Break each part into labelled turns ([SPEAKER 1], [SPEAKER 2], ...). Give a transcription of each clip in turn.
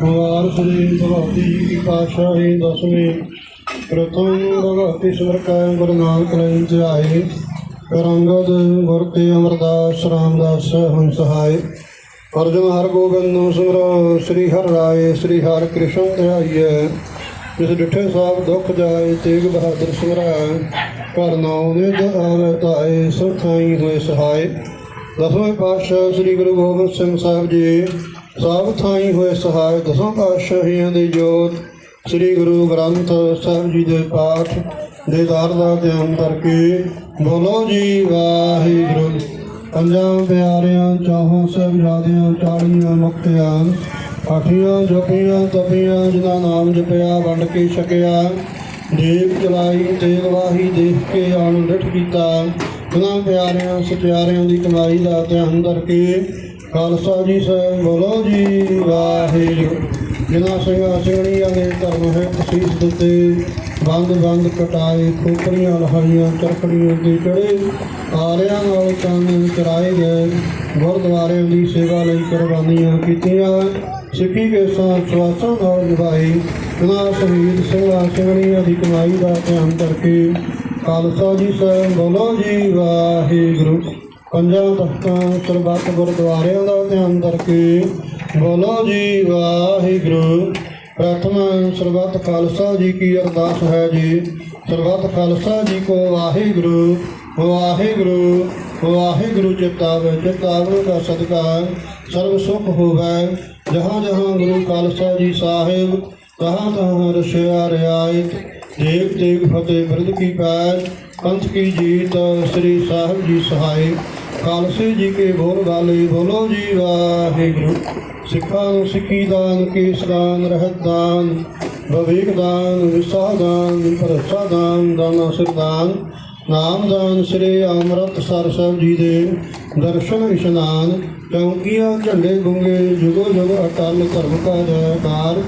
[SPEAKER 1] ਕੁਮਾਰ ਸ੍ਰੀ ਭਗਵਤੀ ਜੀ ਕੀ ਪਾਤਸ਼ਾਹੀ ਦਸਵੇਂ। ਪ੍ਰਥਮ ਭਗਵਤੀ ਸਿਮਰ ਗੁਰੂ ਨਾਨਕ ਲੈਣ ਤੇ ਆਏ। ਕਰੰਗਦ ਗੁਰ ਤੇ ਅਮਰਦਾਸ, ਰਾਮਦਾਸ ਹਮ ਸਹਾਇ ਅਰਜਨ ਹਰ ਗੋਬਿੰਦ ਨੂੰ ਸਿਮਰੋ, ਸ੍ਰੀ ਹਰਿ ਰਾਏ, ਸ੍ਰੀ ਹਰਿ ਕ੍ਰਿਸ਼ਨ ਧਿਆਈਐ ਜਿਸ ਡਿਠੇ ਸਾਹਿਬ ਦੁੱਖ ਜਾਏ, ਤੇਗ ਬਹਾਦਰ ਸਿਮਰੈ। ਘਰ ਨਾਉ ਨਿਧ ਆਵੇ ਤਾਏ ਸੁਖਾਈ ਹੋਏ ਸਹਾਇ ਦਸਵੇਂ ਪਾਤਸ਼ਾਹ ਸ੍ਰੀ ਗੁਰੂ ਗੋਬਿੰਦ ਸਿੰਘ ਸਾਹਿਬ ਜੀ ਸਭ ਥਾਈ ਹੋਏ ਸਹਾਇ ਦਸਾਂ ਪਾਤਸ਼ਾਹੀਆਂ ਦੀ ਜੋਤ, ਸ੍ਰੀ ਗੁਰੂ ਗ੍ਰੰਥ ਸਾਹਿਬ ਜੀ ਦੇ ਪਾਠ ਦੇ ਦਰ ਦਾ ਧਿਆਨ ਕਰਕੇ ਬੋਲੋ ਜੀ, ਵਾਹਿਗੁਰੂ। ਪੰਜਾਂ ਪਿਆਰਿਆਂ, ਚੌਹਾਂ ਸਾਹਿਬਜ਼ਾਦਿਆਂ ਚਾਲੀਆਂ ਮੁਕਤਿਆਂ ਆਠੀਆਂ ਜਪੀਆਂ ਤਪੀਆਂ, ਜਿਨ੍ਹਾਂ ਨਾਮ ਜਪਿਆ, ਵੰਡ ਕੇ ਛਕਿਆ, ਦੇਵ ਚਲਾਈ, ਤੇਲ ਵਾਹੀ, ਦੇਖ ਕੇ ਆਣ ਡਿਠ ਕੀਤਾ ਉਹਨਾਂ ਪਿਆਰਿਆਂ, ਸਤਿਆਰਿਆਂ ਦੀ ਕਮਾਈ ਦਾ ਧਿਆਨ ਕਰਕੇ ਖਾਲਸਾ ਜੀ ਸਾਹਿਬ ਬੋਲੋ ਜੀ, ਵਾਹਿਗੁਰੂ। ਜਿਨ੍ਹਾਂ ਸਿੰਘਾਂ ਸਿੰਘਣੀਆਂ ਦੇ ਧਰਮ ਹੈ ਤਸੀਸ ਦਿੱਤੇ, ਬੰਦ ਬੰਦ ਕਟਾਏ, ਖੋਪਰੀਆਂ ਲਹਾਈਆਂ, ਚਰਖੜੀਆਂ ਦੇ ਚੜੇ, ਆਰਿਆਂ ਨਾਲ ਕੰਨ ਚਰਾਏ ਗਏ, ਗੁਰਦੁਆਰਿਆਂ ਦੀ ਸੇਵਾ ਲਈ ਕੁਰਬਾਨੀਆਂ ਕੀਤੀਆਂ। ਸਿੱਖੀ ਕੇ ਸਾਥ ਸਵਾਸਾਂ ਨਾਲ ਨਿਭਾਈ ਉਹਨਾਂ ਸ਼ਹੀਦ ਸਿੰਘਾਂ ਸਿੰਘਣੀਆਂ ਦੀ ਕਮਾਈ ਦਾ ਧਿਆਨ ਕਰਕੇ ਖਾਲਸਾ ਜੀ ਸਾਹਿਬ ਬੋਲੋ ਜੀ, ਵਾਹਿਗੁਰੂ। ਪੰਜਾਂ ਤਖਤਾਂ ਸਰਬੱਤ ਗੁਰਦੁਆਰਿਆਂ ਦਾ ਧਿਆਨ ਕਰਕੇ ਬੋਲੋ ਜੀ ਵਾਹਿਗੁਰੂ। ਪ੍ਰਥਮ ਸਰਬੱਤ ਖਾਲਸਾ ਜੀ ਕੀ ਅਰਦਾਸ ਹੈ ਜੀ। ਸਰਬੱਤ ਖਾਲਸਾ ਜੀ ਕੋ ਵਾਹਿਗੁਰੂ ਵਾਹਿਗੁਰੂ ਵਾਹਿਗੁਰੂ ਚਿਤਾਵੇ ਚਿਤਾਵੇ ਦਾ ਸਦਕਾ ਸਰਬ ਸੁਖ ਹੋਵੇ। ਜਹਾਂ ਜਹਾਂ ਗੁਰੂ ਖਾਲਸਾ ਜੀ ਸਾਹਿਬ ਕਹਾਂ ਤਹਾਂ ਰਸ਼ਿਆ ਰਿਆਇਤ। ਦੇਖ ਦੇਖ ਫਤਿਹ ਬਿਰਦ ਕੀ ਪੈਰ, ਪੰਥ ਕੀ ਜੀਤ ਸ੍ਰੀ ਸਾਹਿਬ ਜੀ ਸਹਾਈ ਖਾਲਸੇ ਜੀ ਕੇ ਬੋਲ ਵਾਲੇ ਬੋਲੋ ਜੀ ਵਾਹਿਗੁਰੂ। ਸਿੱਖਾਂ ਨੂੰ ਸਿੱਖੀ ਦਾਨ, ਕੇਸ ਦਾਨ, ਰਹਿਤ ਦਾਨ, ਵਿਵੇਕ ਦਾਨ ਵਿਸਾਹ ਦਾਨ, ਭਰਸਾ ਦਾਨ, ਦਾਨਾ ਸਿਰਦਾਨ ਨਾਮ ਦਾਨ ਸ੍ਰੀ ਅੰਮ੍ਰਿਤਸਰ ਸਾਹਿਬ ਜੀ ਦੇ ਦਰਸ਼ਨ ਇਸ਼ਨਾਨ। ਚੌਂਕੀਆਂ, ਝੰਡੇ ਗੁੰਗੇ, ਜੁਗੋ ਜੁਗ ਅਟਲ ਧਰਮ ਕਾ ਜੈਕਾਰ।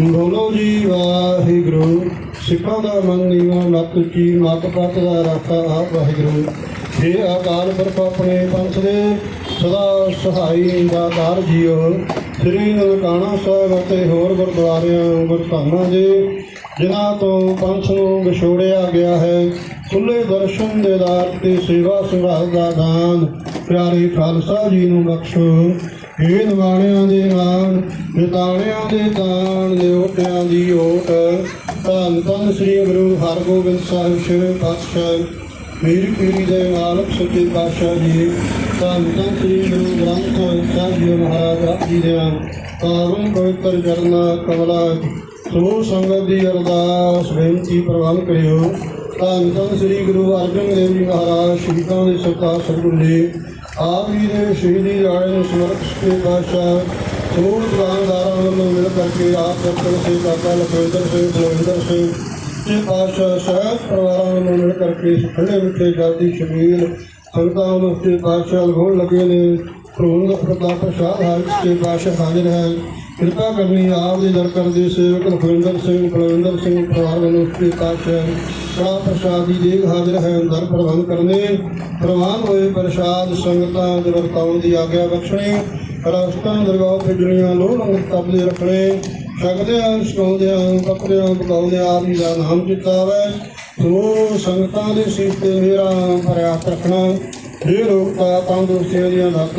[SPEAKER 1] ਬੋਲੋ ਜੀ ਵਾਹਿਗੁਰੂ। ਸਿੱਖਾਂ ਦਾ ਮਨ ਨੀਵਾ, ਮਤ ਉੱਚੀ, ਮਤ ਪਤ ਦਾ ਰਾਖਾ ਆਪ ਵਾਹਿਗੁਰੂ। हे ਅਕਾਲ ਪੁਰਖ ਆਪਣੇ ਪੰਥ ਦੇ ਸਦਾ ਸਹਾਈ ਦਾਤਾਰ ਜੀਓ। ਸ੍ਰੀ ਨਨਕਾਣਾ ਸਾਹਿਬ ਅਤੇ ਹੋਰ ਗੁਰਦੁਆਰਿਆਂ ਗੁਰਧਾਮਾਂ ਦੇ ਜਿਨ੍ਹਾਂ ਤੋਂ ਪੰਥ ਨੂੰ ਵਿਛੋੜਿਆ ਗਿਆ ਹੈ, ਖੁੱਲੇ ਦਰਸ਼ਨ ਦੇ ਦਾਰ ਤੇ ਸੇਵਾ ਸੰਭਾਲ ਦਾ ਦਾਨ ਪਿਆਰੇ ਖਾਲਸਾ ਜੀ ਨੂੰ ਬਖਸ਼ੋ। ਇਹ ਨਿਵਾਣਿਆਂ ਦੇ ਨਾਮ, ਨਿਤਾਣਿਆਂ ਦੇ ਦਾਨ ਨਿਉਟਿਆਂ ਦੀ ਓਟ ਧੰਨ ਧੰਨ ਸ੍ਰੀ ਗੁਰੂ ਹਰਗੋਬਿੰਦ ਸਾਹਿਬ ਸ਼ਿਵ ਪਾਤਸ਼ਾਹ। ਮੇਰੀ ਪੀੜੀ ਦੇ ਮਾਲਕ ਸੱਚੇ ਪਾਤਸ਼ਾਹ ਜੀ ਧੰਨ ਧੰਨ ਸ੍ਰੀ ਗੁਰੂ ਗ੍ਰੰਥ ਸਾਹਿਬ ਜੀ ਮਹਾਰਾਜ ਜੀ ਦੇ ਪਾਵਨ ਪਵਿੱਤਰ ਚਰਨਾ ਕਮਲਾ ਸਮੂਹ ਸੰਗਤ ਦੀ ਅਰਦਾਸ ਬੇਨਤੀ ਪ੍ਰਵਾਨ ਕਰਿਓ। ਧੰਨ ਧੰਨ ਸ੍ਰੀ ਗੁਰੂ ਅਰਜਨ ਦੇਵ ਜੀ ਮਹਾਰਾਜ, ਸ਼ਹੀਦਾਂ ਦੇ ਸਰਤਾਜ ਸਤਿਗੁਰੂ ਜੀ, ਆਪ ਜੀ ਦੇ ਸ਼ਹੀਦੀ ਰਾਣੇ ਨੂੰ ਸਮਰਪਿਤ ਸੱਚੇ ਪਾਤਸ਼ਾਹ ਸਮੂਹ ਦੁਕਾਨਦਾਰਾਂ ਵੱਲੋਂ ਮਿਲ ਕਰਕੇ ਆਪ ਦਰਸ਼ਨ ਸੇ ਕਾਕਾ ਲਖਵਿੰਦਰ ਸਿੰਘ ਬਲਵਿੰਦਰ ਸਿੰਘ ਤੇ ਪਾਤਸ਼ਾਹ ਸਾਹਿਬ ਪਰਿਵਾਰਾਂ ਨੂੰ ਮਿਲ ਕਰਕੇ ਖੱਲੇ ਮਿੱਠੇ ਜਲਦੀ ਸ਼ਮੀਲ ਸੰਗਤਾਂ ਨੂੰ ਤੇ ਪਾਤਸ਼ਾਹ ਲਗਾਉਣ ਲੱਗੇ ਨੇ। ਪ੍ਰਭੂ ਦਾ ਪ੍ਰਤਾਪ ਪ੍ਰਸਾਦ ਹਾਲ ਤੇ ਪਾਤਸ਼ਾਹ ਹਾਜ਼ਰ ਹੈ। ਕਿਰਪਾ ਕਰਨੀ ਆਪ ਦੇ ਦਰ ਕਰਦੇ ਸੇਵਕ ਲਖਵਿੰਦਰ ਸਿੰਘ ਬਲਵਿੰਦਰ ਸਿੰਘ ਪਰਿਵਾਰ ਵੱਲੋਂ ਤੇ ਪਾਤਸ਼ਾਹ ਕੜਾ ਪ੍ਰਸਾਦ ਦੀ ਦੇਗ ਹਾਜ਼ਰ ਹੈ ਦਰ ਪ੍ਰਬੰਧ ਕਰਨੇ। ਪ੍ਰਵਾਨ ਹੋਏ ਪ੍ਰਸਾਦ ਸੰਗਤਾਂ ਦੇ ਵਰਤਾਉਣ ਦੀ ਆਗਿਆ ਬਖਸ਼ਣੀ, ਰਸਤਾਂ, ਦਰਗਾਹ ਭੇਜਣੀਆਂ ਲੋਹ ਲੰਗਰ ਤਬਲੇ ਰੱਖਣੇ। ਛਕਦਿਆਂ ਸਕਾਉਂਦਿਆਂ ਪਕੜਿਆਂ ਪਕਾਉਂਦਿਆਂ ਆਦਿ ਦਾ ਨਾਮ ਚਿਤਾਵੇ ਸੋ ਸੰਗਤਾਂ ਦੇ ਸਿਰ ਤੇ ਮੇਰਾ ਫਰਿਆਦ ਰੱਖਣਾ। ਇਹ ਰੋਗਤਾ ਤੰਦਰੁਸਤੀਆਂ ਦੀਆਂ ਲੱਕ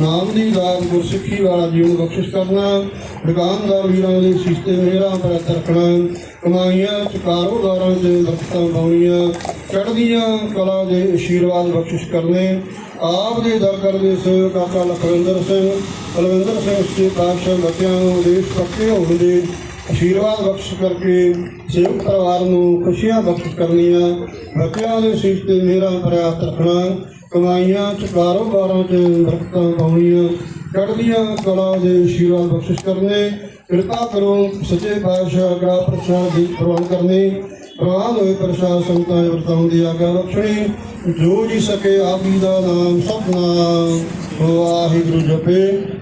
[SPEAKER 1] ਨਾਮ ਦੀ ਦਾਤ ਗੁਰਸਿੱਖੀ ਵਾਲਾ ਜੀਵਨ ਬਖਸ਼ਿਸ਼ ਕਰਨਾ। ਦੁਕਾਨਦਾਰ ਵੀਰਾਂ ਦੇ ਸਿਰ ਤੇ ਮੇਰਾ ਫਰਿਆਦ ਰੱਖਣਾ। ਕਮਾਈਆਂ ਚ ਕਾਰੋਬਾਰਾਂ ਦੇ ਬਰਕਤਾਂ ਪਾਉਣੀਆਂ। ਚੜ੍ਹਦੀਆਂ ਕਲਾ ਦੇ ਆਸ਼ੀਰਵਾਦ ਬਖਸ਼ਿਸ਼ ਕਰਨੇ। ਆਪ ਦੇ ਦਰ ਕਰਦੇ ਸੇਵਕ ਕਾਕਾ ਲਖਵਿੰਦਰ ਸਿੰਘ ਬਲਵਿੰਦਰ ਸਿੰਘ ਸ੍ਰੀ ਪਾਤਸ਼ਾਹ ਬੱਚਿਆਂ ਨੂੰ ਦੇਸ਼ ਪੱਕੇ ਹੋਣ ਦੇ ਆਸ਼ੀਰਵਾਦ ਬਖਸ਼ ਕਰਕੇ ਸੇਵਕ ਪਰਿਵਾਰ ਨੂੰ ਖੁਸ਼ੀਆਂ ਬਖਸ਼ ਕਰਨੀਆਂ, ਬੱਚਿਆਂ ਦੇ ਸਿਰ ਤੇ ਮੇਰਾ ਪ੍ਰਯਾਸ ਰੱਖਣਾ, ਕਮਾਈਆਂ ਚ, ਕਾਰੋਬਾਰਾਂ ਚ ਬਰਕਤਾਂ ਪਾਉਣੀਆਂ, ਚੜ੍ਹਦੀਆਂ ਕਲਾ ਦੇ ਆਸ਼ੀਰਵਾਦ ਬਖਸ਼ਿਸ਼ ਕਰਨੇ, ਕਿਰਪਾ ਕਰੋ ਸੱਚੇ ਪਾਤਸ਼ਾਹ ਗ੍ਰਾ ਪ੍ਰਸਾਦ ਦੀ ਪ੍ਰਵਾਨ ਕਰਨੀ ਪ੍ਰਵਾਨ ਹੋਏ ਪ੍ਰਸਾਦ ਸੰਤਾਂ ਦੇ ਦੀ ਆਗਿਆ ਬਖਸ਼ਣੀ ਜੋ ਜੀ ਸਕੇ ਆਪ ਜੀ ਦਾ ਨਾਮ ਸਤਨਾਮ ਵਾਹਿਗੁਰੂ ਜਪੇ,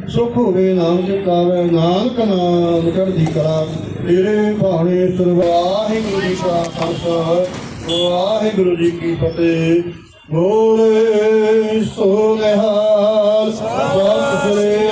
[SPEAKER 1] ਸੁਖ ਹੋਵੇ ਨਾਮ ਜਪਾਵੇ ਨਾਨਕ ਨਾਮ ਚੜ੍ਹਦੀ ਕਲਾ। ਤੇਰੇ ਭਾਣੇ ਸਰਵਾਹਿਗੁਰੂ ਜੀ ਕਾ ਖਾਲਸਾ, ਵਾਹਿਗੁਰੂ ਜੀ ਕੀ ਫਤਿਹ। ਬੋਲੇ ਸੋ ਨਿਹਾਲ ਸਤਿ ਸ੍ਰੀ